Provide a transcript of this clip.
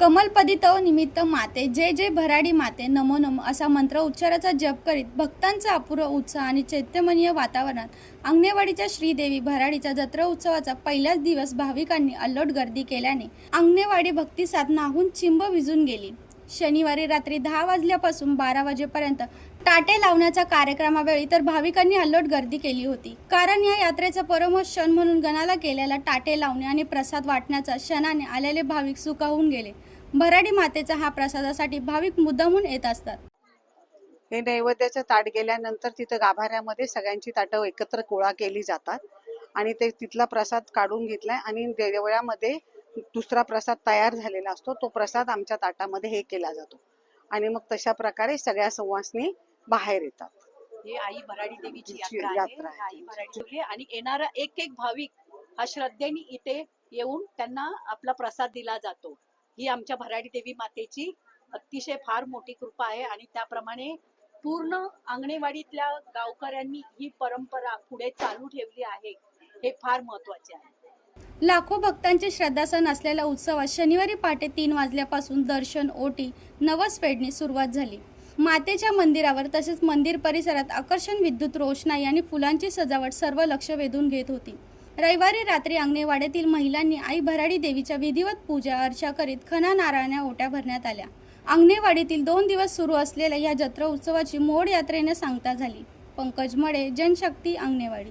कमलपदी निमित्त माते जय जय भराडी माते नमो नमो असा मंत्र उच्चाराचा जप करीत भक्तांचा अपूर्व उत्साह आणि चैत्यमनीय वातावरणात अंगणेवाडीच्या श्रीदेवी भराडीच्या जत्रा उत्सवाचा पहिलाच दिवस भाविकांनी अल्लोट गर्दी केल्याने अंगणेवाडी भक्ती नाहून चिंब विजून गेली. शनिवारी रात्री दहा वाजल्यापासून बारा वाजेपर्यंत टाटे लावण्याच्या कार्यक्रमावेळी तर भाविकांनी अल्लोट गर्दी केली होती. कारण या यात्रेचा परमोच्च क्षण म्हणून गणाला केलेला टाटे लावणे आणि प्रसाद वाटण्याचा क्षणाने आलेले भाविक सुखावून गेले. भराडी मातेचा हा प्रसादासाठी भाविक मुद्दामून येत असतात. हे नैवेद्याचं ताट गेल्यानंतर तिथं गाभाऱ्यामध्ये सगळ्यांची ताटं एकत्र गोळा केली जातात आणि ते तिथला प्रसाद काढून घेतलाय आणि देवळामध्ये दुसरा प्रसाद तयार झालेला असतो तो प्रसाद आमच्या ताटामध्ये हे केला जातो. आणि मग तशा प्रकारे सगळ्या सवासनी बाहेर येतात. ही आई भराडी देवीची यात्रा आहे. यात्रा आहे. आई भराडी देवी आणि येणारा एक एक भाविक हा श्रद्धेने इथे येऊन त्यांना आपला प्रसाद दिला जातो. ही आमच्या भराडी देवी मातेची अतिशय फार मोठी कृपा आहे. आणि त्याप्रमाणे पूर्ण अंगणेवाडीतल्या गावकऱ्यांनी ही परंपरा पुढे चालू ठेवली आहे. हे फार महत्त्वाचे आहे. लाखो भक्तांचे श्रद्धासन असलेल्या उत्सवात शनिवारी पहाटे तीन वाजल्यापासून दर्शन ओटी नवस फेडणी सुरुवात झाली. मातेच्या मंदिरावर तसेच मंदिर परिसरात आकर्षण विद्युत रोषणाई आणि फुलांची सजावट सर्व लक्ष वेधून घेत होती. रविवारी रात्री अंगणेवाड्यातील महिलांनी आई भराडी देवीच्या विधिवत पूजा अर्चा करीत खना नारायणा ओट्या भरण्यात आल्या. अंगणेवाडीतील दोन दिवस सुरू असलेल्या या जत्रा उत्सवाची मोड यात्रेने सांगता झाली. पंकज मडे जनशक्ती अंगणेवाडी.